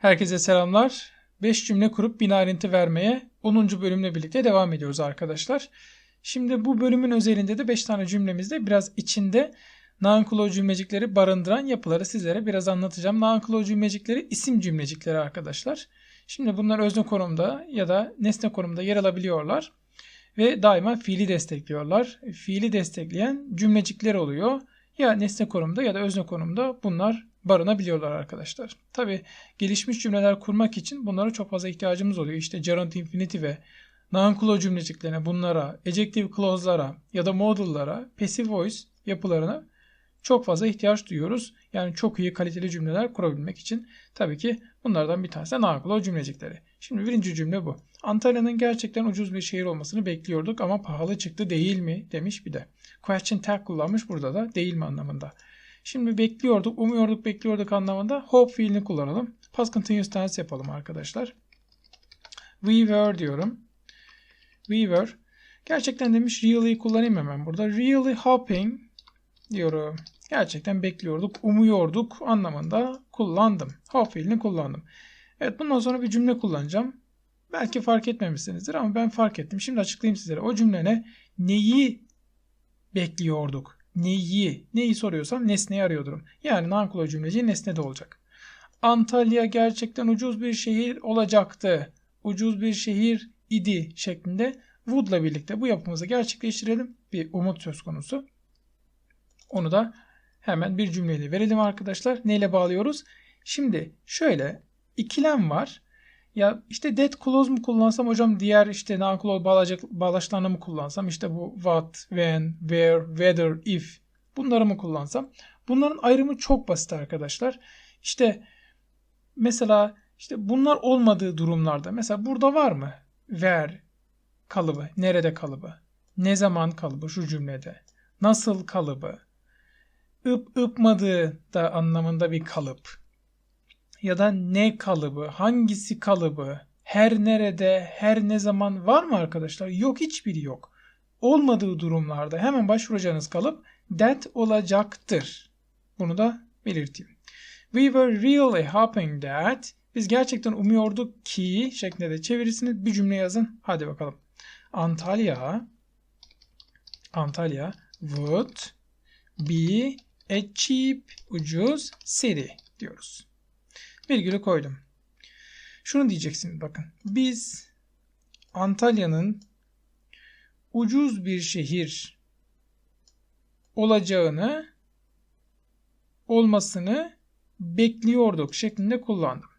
Herkese selamlar. 5 cümle kurup bin ayrıntı vermeye 10. bölümle birlikte devam ediyoruz arkadaşlar. Şimdi bu bölümün özelinde de 5 tane cümlemizde biraz içinde non-clause cümlecikleri barındıran yapıları sizlere biraz anlatacağım. Non-clause cümlecikleri isim cümlecikleri arkadaşlar. Şimdi bunlar özne konumda ya da nesne konumda yer alabiliyorlar ve daima fiili destekliyorlar. Fiili destekleyen cümlecikler oluyor. Ya nesne konumda ya da özne konumda bunlar barınabiliyorlar arkadaşlar. Tabi gelişmiş cümleler kurmak için bunlara çok fazla ihtiyacımız oluyor. İşte gerund infinitive ve non-clause cümleciklerine, bunlara, ejective clause'lara ya da modal'lara, passive voice yapılarına çok fazla ihtiyaç duyuyoruz. Yani çok iyi kaliteli cümleler kurabilmek için tabii ki bunlardan bir tanesi de non-clause cümlecikleri. Şimdi birinci cümle bu. Antalya'nın gerçekten ucuz bir şehir olmasını bekliyorduk ama pahalı çıktı değil mi demiş bir de. Question tag kullanmış burada da değil mi anlamında. Şimdi bekliyorduk, umuyorduk, bekliyorduk anlamında hope fiilini kullanalım. Past continuous tense yapalım arkadaşlar. We were diyorum. We were. Gerçekten demiş really kullanayım hemen burada. Really hoping diyorum. Gerçekten bekliyorduk, umuyorduk anlamında kullandım. Hope fiilini kullandım. Evet bundan sonra bir cümle kullanacağım. Belki fark etmemişsinizdir ama ben fark ettim. Şimdi açıklayayım sizlere. O cümle ne? Neyi bekliyorduk? Neyi? Neyi soruyorsam nesneyi arıyordum. Yani non cümleci nesne de olacak. Antalya gerçekten ucuz bir şehir olacaktı. Ucuz bir şehir idi şeklinde woulds'la birlikte bu yapımızı gerçekleştirelim. Bir umut söz konusu. Onu da hemen bir cümleyle verelim arkadaşlar. Neyle bağlıyoruz? Şimdi şöyle ikilem var. Ya işte that clause mu kullansam hocam diğer işte non-clause bağlacak, bağlaçlarını mı kullansam işte bu what, when, where, whether, if bunları mı kullansam? Bunların ayrımı çok basit arkadaşlar. İşte mesela işte bunlar olmadığı durumlarda mesela burada var mı? Where kalıbı, nerede kalıbı, ne zaman kalıbı şu cümlede, nasıl kalıbı, ıp ıpmadığı da anlamında bir kalıp ya da ne kalıbı, hangisi kalıbı, her nerede, her ne zaman var mı arkadaşlar? Yok hiçbiri yok. Olmadığı durumlarda hemen başvuracağınız kalıp that olacaktır. Bunu da belirteyim. We were really hoping that biz gerçekten umuyorduk ki şeklinde de çevirisini bir cümle yazın. Hadi bakalım. Antalya Antalya would be a cheap ucuz city diyoruz virgülü koydum. Şunu diyeceksiniz bakın. Biz Antalya'nın ucuz bir şehir olacağını olmasını bekliyorduk şeklinde kullandım.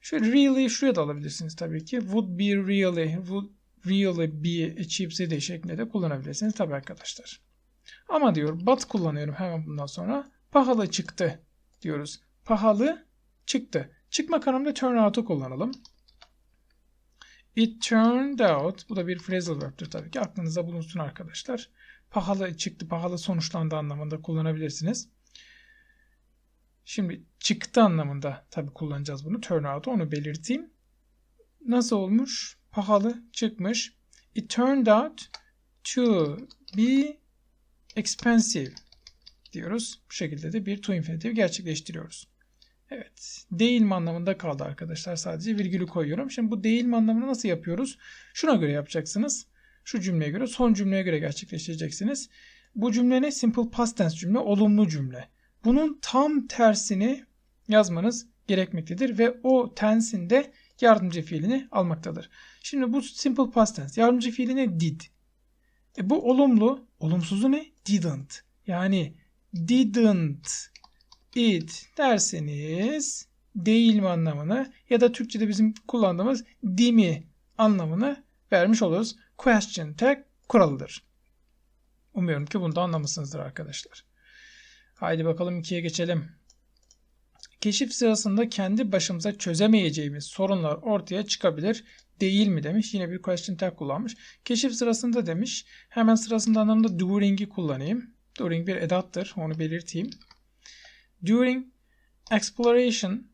Şöyle really şuraya da alabilirsiniz tabii ki. Would be really, would really be a cheap city şeklinde de kullanabilirsiniz tabii arkadaşlar. Ama diyor but kullanıyorum hemen bundan sonra. Pahalı çıktı diyoruz pahalı çıktı. Çıkma kanalında turn out'u kullanalım. It turned out. Bu da bir phrasal verb'tir tabii ki. Aklınıza bulunsun arkadaşlar. Pahalı çıktı, pahalı sonuçlandı anlamında kullanabilirsiniz. Şimdi çıktı anlamında tabii kullanacağız bunu. Turn out'u onu belirteyim. Nasıl olmuş? Pahalı çıkmış. It turned out to be expensive diyoruz. Bu şekilde de bir to infinitive gerçekleştiriyoruz. Evet. Değil mi anlamında kaldı arkadaşlar. Sadece virgülü koyuyorum. Şimdi bu değil mi anlamını nasıl yapıyoruz? Şuna göre yapacaksınız. Şu cümleye göre, son cümleye göre gerçekleştireceksiniz. Bu cümle ne? Simple past tense cümle, olumlu cümle. Bunun tam tersini yazmanız gerekmektedir ve o tense'in de yardımcı fiilini almaktadır. Şimdi bu simple past tense. Yardımcı fiili ne? Did. E bu olumlu. Olumsuzu ne? Didn't. Yani didn't it derseniz değil mi anlamını ya da Türkçe'de bizim kullandığımız di mi anlamını vermiş oluruz. Question tag kuralıdır. Umuyorum ki bunu da anlamışsınızdır arkadaşlar. Haydi bakalım ikiye geçelim. Keşif sırasında kendi başımıza çözemeyeceğimiz sorunlar ortaya çıkabilir değil mi demiş. Yine bir question tag kullanmış. Keşif sırasında demiş. Hemen sırasında anlamda during'i kullanayım. During bir edattır. Onu belirteyim. During exploration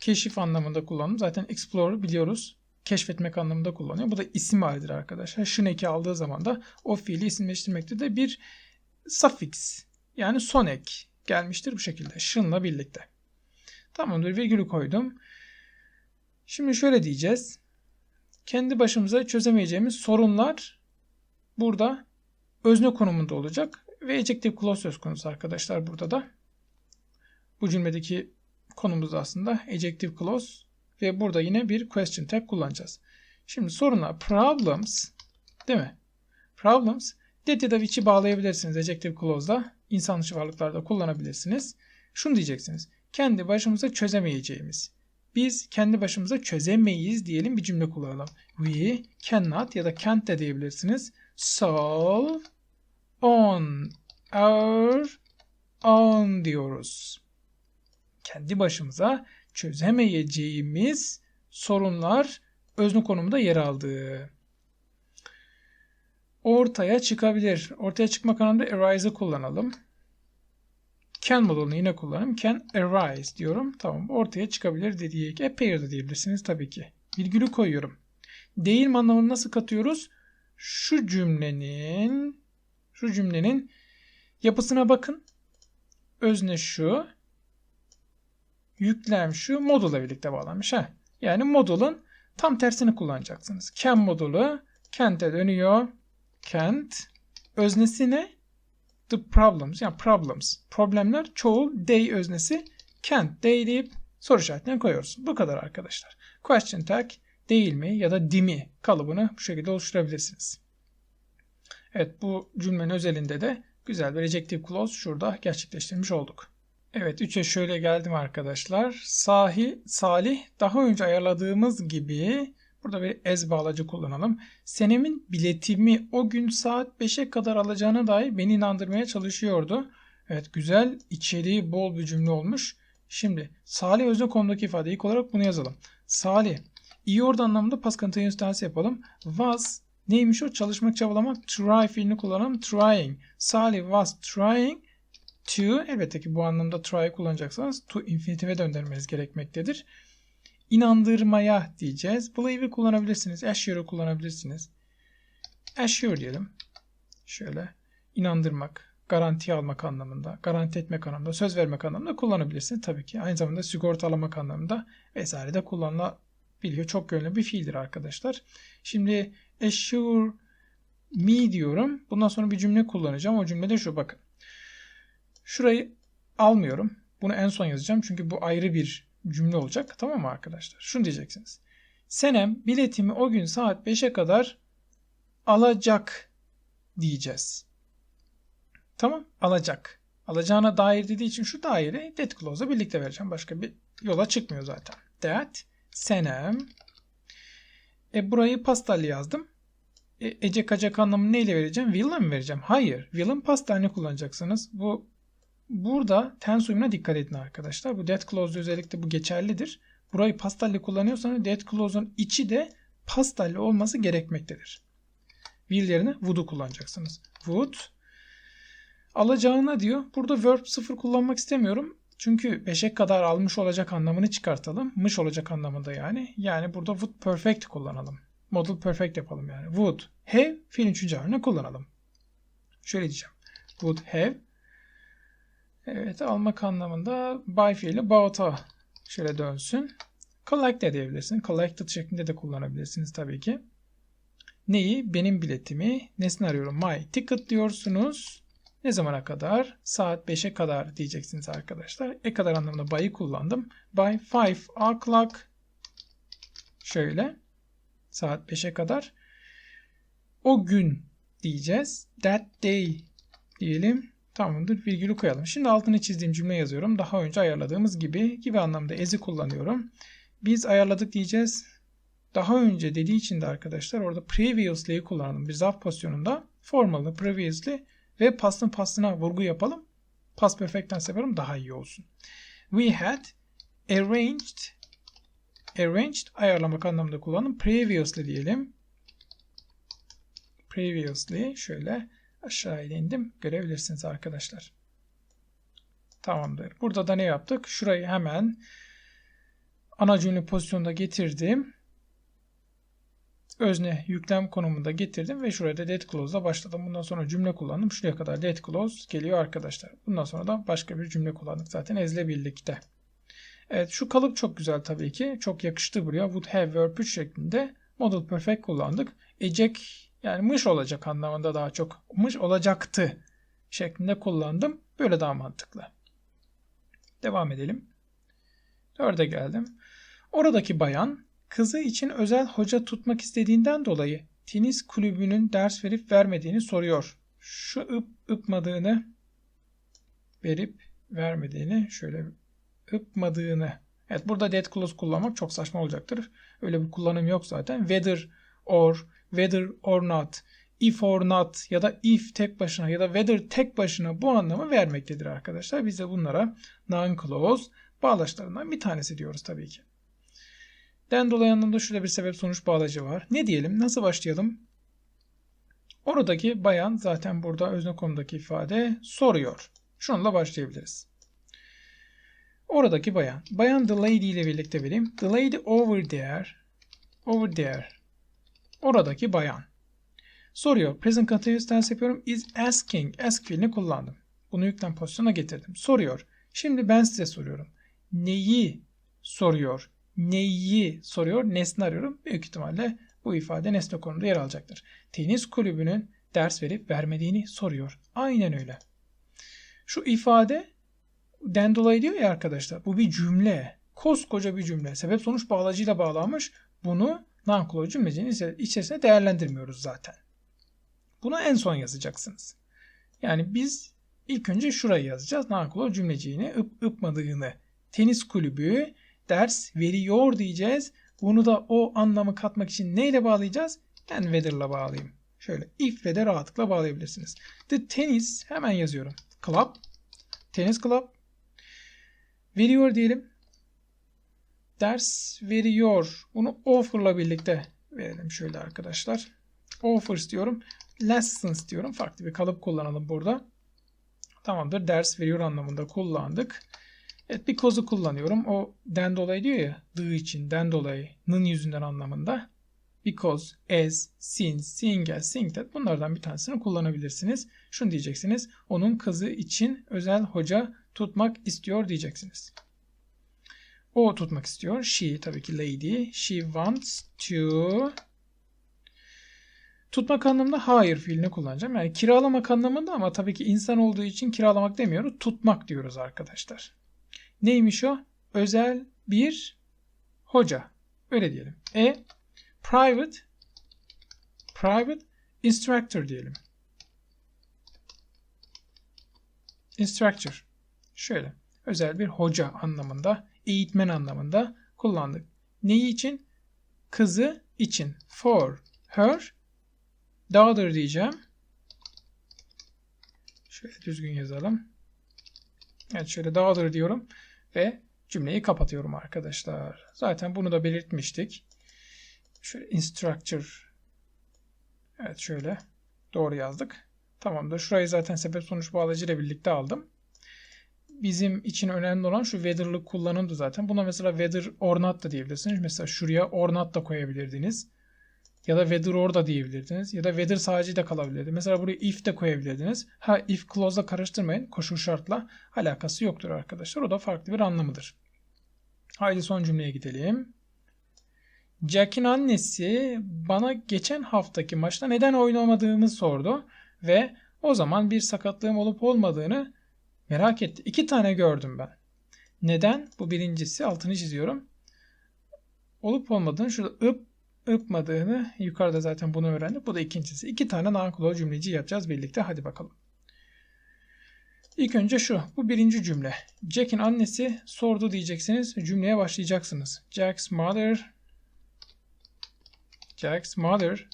keşif anlamında kullanım. Zaten explore biliyoruz. Keşfetmek anlamında kullanıyor. Bu da isim halidir arkadaşlar. Şuneki aldığı zaman da o fiili isimleştirmekte de bir suffix yani son ek gelmiştir bu şekilde. Şınla birlikte. Tamamdır virgülü koydum. Şimdi şöyle diyeceğiz. Kendi başımıza çözemeyeceğimiz sorunlar burada özne konumunda olacak. Ve ejective clause söz konusu arkadaşlar burada da. Bu cümledeki konumuz aslında ejective clause ve burada yine bir question tag kullanacağız. Şimdi soruna problems değil mi? Problems Deti da which'i bağlayabilirsiniz ejective clause'da. İnsan dışı varlıklarda kullanabilirsiniz. Şunu diyeceksiniz. Kendi başımıza çözemeyeceğimiz. Biz kendi başımıza çözemeyiz diyelim bir cümle kullanalım. We cannot ya da can't de diyebilirsiniz. Solve on our own diyoruz. Kendi başımıza çözemeyeceğimiz sorunlar özne konumunda yer aldı. Ortaya çıkabilir. Ortaya çıkmak anlamında arise'ı kullanalım. Can modulunu yine kullanalım. Can arise diyorum. Tamam ortaya çıkabilir dediği. Appear da diyebilirsiniz tabii ki. Virgülü koyuyorum. Değil anlamını nasıl katıyoruz? Şu cümlenin şu cümlenin yapısına bakın. Özne şu. Yüklem şu. Modula birlikte bağlanmış. Ha. Yani modulun tam tersini kullanacaksınız. Can modulu can'te dönüyor. Can't. Öznesi ne? The problems. Yani problems. Problemler çoğul they öznesi. Can't they deyip soru işaretine koyuyoruz. Bu kadar arkadaşlar. Question tag değil mi ya da di mi kalıbını bu şekilde oluşturabilirsiniz. Evet bu cümlenin özelinde de güzel bir ejective clause şurada gerçekleştirmiş olduk. Evet 3'e şöyle geldim arkadaşlar. Sahi, Salih daha önce ayarladığımız gibi burada bir ez bağlacı kullanalım. Senemin biletimi o gün saat 5'e kadar alacağına dair beni inandırmaya çalışıyordu. Evet güzel içeriği bol bir cümle olmuş. Şimdi Salih özne konumdaki ifade ilk olarak bunu yazalım. Salih iyi orada anlamında past continuous tense yapalım. Was neymiş o? Çalışmak, çabalamak. Try fiilini kullanalım. Trying. Salih was trying to elbette ki bu anlamda try kullanacaksanız to infinitive döndürmeniz gerekmektedir. İnandırmaya diyeceğiz. Believe'i kullanabilirsiniz. Assure'ı kullanabilirsiniz. Assure diyelim. Şöyle inandırmak, garanti almak anlamında, garanti etmek anlamında, söz vermek anlamında kullanabilirsiniz tabii ki. Aynı zamanda sigortalamak anlamında vesaire de kullanılabiliyor. Çok yönlü bir fiildir arkadaşlar. Şimdi assure me diyorum. Bundan sonra bir cümle kullanacağım. O cümlede şu bakın. Şurayı almıyorum. Bunu en son yazacağım. Çünkü bu ayrı bir cümle olacak. Tamam mı arkadaşlar? Şunu diyeceksiniz. Senem biletimi o gün saat 5'e kadar alacak diyeceğiz. Tamam alacak. Alacağına dair dediği için şu daire that clause'la birlikte vereceğim. Başka bir yola çıkmıyor zaten. That senem e burayı pastalli yazdım. E, ece kacak anlamını neyle vereceğim? Will'la mı vereceğim? Hayır. Will'ın pastalini kullanacaksınız. Bu Burada tense uyumuna dikkat edin arkadaşlar. Bu that clause özellikle bu geçerlidir. Burayı pastalli kullanıyorsanız that clause'un içi de pastalli olması gerekmektedir. Will yerine would'u kullanacaksınız. Would alacağına diyor. Burada verb sıfır kullanmak istemiyorum. Çünkü 5'e kadar almış olacak anlamını çıkartalım. Mış olacak anlamında yani. Yani burada would perfect kullanalım. Model perfect yapalım yani. Would have fiilin üçüncü haline kullanalım. Şöyle diyeceğim. Would have Evet almak anlamında buy fiili bough'a şöyle dönsün. Collect de diyebilirsin. Collected şeklinde de kullanabilirsiniz tabii ki. Neyi? Benim biletimi. Nesini arıyorum? My ticket diyorsunuz. Ne zamana kadar? Saat 5'e kadar diyeceksiniz arkadaşlar. E kadar anlamında by'ı kullandım. By 5 o'clock şöyle saat 5'e kadar o gün diyeceğiz. That day diyelim. Tamamdır. Virgülü koyalım. Şimdi altını çizdiğim cümle yazıyorum. Daha önce ayarladığımız gibi gibi anlamda ezi kullanıyorum. Biz ayarladık diyeceğiz. Daha önce dediği için de arkadaşlar orada previously'yi kullanalım. Bir zarf pozisyonunda formalını previously ve pastın pastına vurgu yapalım. Past perfect'ten yapalım daha iyi olsun. We had arranged arranged ayarlamak anlamında kullanalım. Previously diyelim. Previously şöyle aşağıya indim. Görebilirsiniz arkadaşlar. Tamamdır. Burada da ne yaptık? Şurayı hemen ana cümle pozisyonunda getirdim. Özne yüklem konumunda getirdim ve şuraya da that clause'la başladım. Bundan sonra cümle kullandım. Şuraya kadar that clause geliyor arkadaşlar. Bundan sonra da başka bir cümle kullandık zaten ezle birlikte. Evet şu kalıp çok güzel tabii ki. Çok yakıştı buraya. Would have verb 3 şeklinde model perfect kullandık. Ecek yani mış olacak anlamında daha çok. Mış olacaktı şeklinde kullandım. Böyle daha mantıklı. Devam edelim. Dörde geldim. Oradaki bayan kızı için özel hoca tutmak istediğinden dolayı tenis kulübünün ders verip vermediğini soruyor. Şu ıp ıpmadığını verip vermediğini şöyle ıpmadığını Evet burada dead clause kullanmak çok saçma olacaktır. Öyle bir kullanım yok zaten. Whether or, whether or not, if or not ya da if tek başına ya da whether tek başına bu anlamı vermektedir arkadaşlar. Biz de bunlara non-clause bağlaçlarından bir tanesi diyoruz tabii ki. Den dolayı anlamda şurada bir sebep sonuç bağlacı var. Ne diyelim? Nasıl başlayalım? Oradaki bayan zaten burada özne konumdaki ifade soruyor. Şununla başlayabiliriz. Oradaki bayan. Bayan the lady ile birlikte vereyim. The lady over there. Over there. Oradaki bayan. Soruyor. Present continuous tense yapıyorum. Is asking. Ask fiilini kullandım. Bunu yüklem pozisyona getirdim. Soruyor. Şimdi ben size soruyorum. Neyi soruyor? Neyi soruyor? Nesne arıyorum. Büyük ihtimalle bu ifade nesne konumda yer alacaktır. Tenis kulübünün ders verip vermediğini soruyor. Aynen öyle. Şu ifade den dolayı diyor ya arkadaşlar. Bu bir cümle. Koskoca bir cümle. Sebep sonuç bağlacıyla bağlanmış. Bunu non-clause cümlecinin içerisinde değerlendirmiyoruz zaten. Bunu en son yazacaksınız. Yani biz ilk önce şurayı yazacağız. Non-clause cümleciğini ıp ıpmadığını. Tenis kulübü ders veriyor diyeceğiz. Bunu da o anlamı katmak için neyle bağlayacağız? Ben whether'la bağlayayım. Şöyle if ve de rahatlıkla bağlayabilirsiniz. The tennis hemen yazıyorum. Club. Tenis club. Veriyor diyelim. Ders veriyor. Bunu offer'la birlikte verelim şöyle arkadaşlar. Offers diyorum. Lessons diyorum. Farklı bir kalıp kullanalım burada. Tamamdır. Ders veriyor anlamında kullandık. Evet because'u kullanıyorum. O den dolayı diyor ya. The için, den dolayı, nın yüzünden anlamında. Because, as, since, seeing as, seeing that bunlardan bir tanesini kullanabilirsiniz. Şunu diyeceksiniz. Onun kızı için özel hoca tutmak istiyor diyeceksiniz. O tutmak istiyor. She tabii ki lady. She wants to Tutmak anlamında hayır fiilini kullanacağım. Yani kiralamak anlamında ama tabii ki insan olduğu için kiralamak demiyoruz. Tutmak diyoruz arkadaşlar. Neymiş o? Özel bir hoca. Öyle diyelim. E private private instructor diyelim. Instructor. Şöyle. Özel bir hoca anlamında, eğitmen anlamında kullandık. Neyi için? Kızı için. For her daughter diyeceğim. Şöyle düzgün yazalım. Evet şöyle daughter diyorum ve cümleyi kapatıyorum arkadaşlar. Zaten bunu da belirtmiştik. Şöyle instructor. Evet şöyle doğru yazdık. Tamamdır. Şurayı zaten sebep sonuç bağlacı ile birlikte aldım. Bizim için önemli olan şu whether'lık kullanımdı zaten. Buna mesela whether or not da diyebilirsiniz. Mesela şuraya or not da koyabilirdiniz. Ya da whether or diyebilirdiniz. Ya da whether sadece de kalabilirdi. Mesela buraya if de koyabilirdiniz. Ha if clause'la karıştırmayın. Koşul şartla alakası yoktur arkadaşlar. O da farklı bir anlamıdır. Haydi son cümleye gidelim. Jack'in annesi bana geçen haftaki maçta neden oynamadığımı sordu ve o zaman bir sakatlığım olup olmadığını merak etti. İki tane gördüm ben. Neden? Bu birincisi altını çiziyorum. Olup olmadığını şurada ıp ıpmadığını yukarıda zaten bunu öğrendik. Bu da ikincisi. İki tane non cümleci yapacağız birlikte. Hadi bakalım. İlk önce şu. Bu birinci cümle. Jack'in annesi sordu diyeceksiniz. Cümleye başlayacaksınız. Jack's mother Jack's mother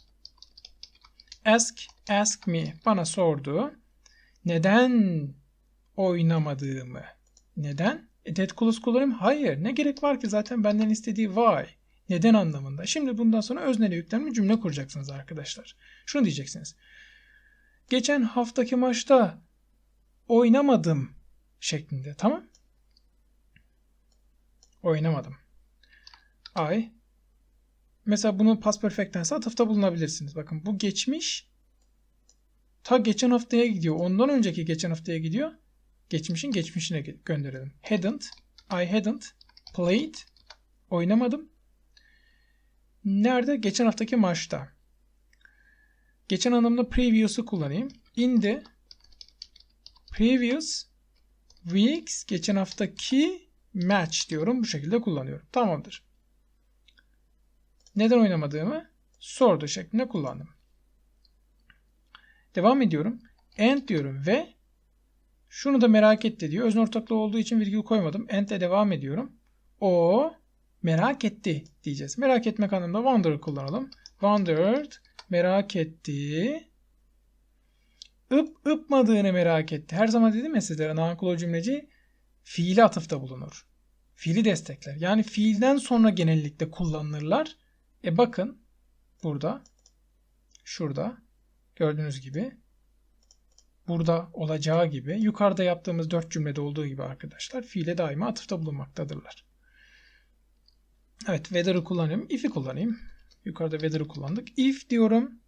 ask ask me bana sordu. Neden oynamadığımı? Neden? E, dead clause kullanayım. Hayır. Ne gerek var ki zaten benden istediği why. Neden anlamında. Şimdi bundan sonra özneli yüklemli cümle kuracaksınız arkadaşlar. Şunu diyeceksiniz. Geçen haftaki maçta oynamadım şeklinde. Tamam? Oynamadım. I Mesela bunu past perfect tense atıfta bulunabilirsiniz. Bakın bu geçmiş ta geçen haftaya gidiyor. Ondan önceki geçen haftaya gidiyor. Geçmişin geçmişine gönderelim. Hadn't I hadn't Played. Oynamadım. Nerede? Geçen haftaki maçta. Geçen anlamda previous'u kullanayım. In the previous weeks geçen haftaki match diyorum. Bu şekilde kullanıyorum. Tamamdır. Neden oynamadığımı sordu şeklinde kullandım. Devam ediyorum. And diyorum ve şunu da merak etti diyor. Özne ortaklığı olduğu için virgül koymadım. And ile devam ediyorum. O merak etti diyeceğiz. Merak etmek anlamında wonder kullanalım. Wondered merak etti. Ip ıpmadığını merak etti. Her zaman dedim ya sizlere nankul cümleci fiili atıfta bulunur. Fiili destekler. Yani fiilden sonra genellikle kullanılırlar. E bakın burada şurada gördüğünüz gibi burada olacağı gibi yukarıda yaptığımız dört cümlede olduğu gibi arkadaşlar fiile daima atıfta bulunmaktadırlar. Evet whether'ı kullanıyorum. If'i kullanayım. Yukarıda whether'ı kullandık. If diyorum.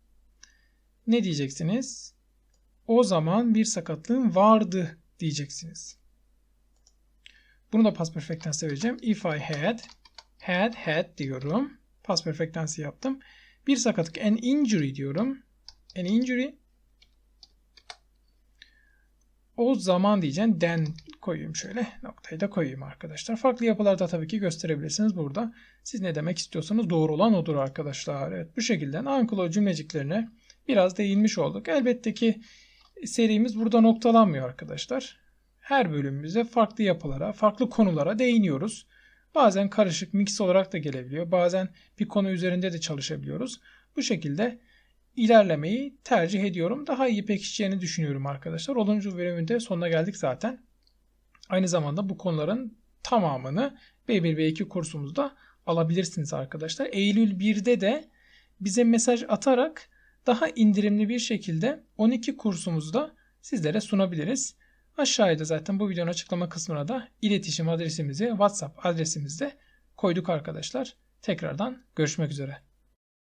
Ne diyeceksiniz? O zaman bir sakatlığım vardı diyeceksiniz. Bunu da past perfect tense vereceğim. If I had had had diyorum. Past perfect tense yaptım. Bir sakatlık an injury diyorum. An injury o zaman diyeceğim den koyayım şöyle. Noktayı da koyayım arkadaşlar. Farklı yapılarda tabii ki gösterebilirsiniz burada. Siz ne demek istiyorsanız doğru olan odur arkadaşlar. Evet bu şekilde Anklo cümleciklerine biraz değinmiş olduk. Elbette ki serimiz burada noktalanmıyor arkadaşlar. Her bölümümüzde farklı yapılara, farklı konulara değiniyoruz. Bazen karışık mix olarak da gelebiliyor. Bazen bir konu üzerinde de çalışabiliyoruz. Bu şekilde ilerlemeyi tercih ediyorum. Daha iyi pekişeceğini düşünüyorum arkadaşlar. 10. bölümünde sonuna geldik zaten. Aynı zamanda bu konuların tamamını B1 B2 kursumuzda alabilirsiniz arkadaşlar. Eylül 1'de de bize mesaj atarak daha indirimli bir şekilde 12 kursumuzda sizlere sunabiliriz. Aşağıda zaten bu videonun açıklama kısmına da iletişim adresimizi WhatsApp adresimizde koyduk arkadaşlar. Tekrardan görüşmek üzere.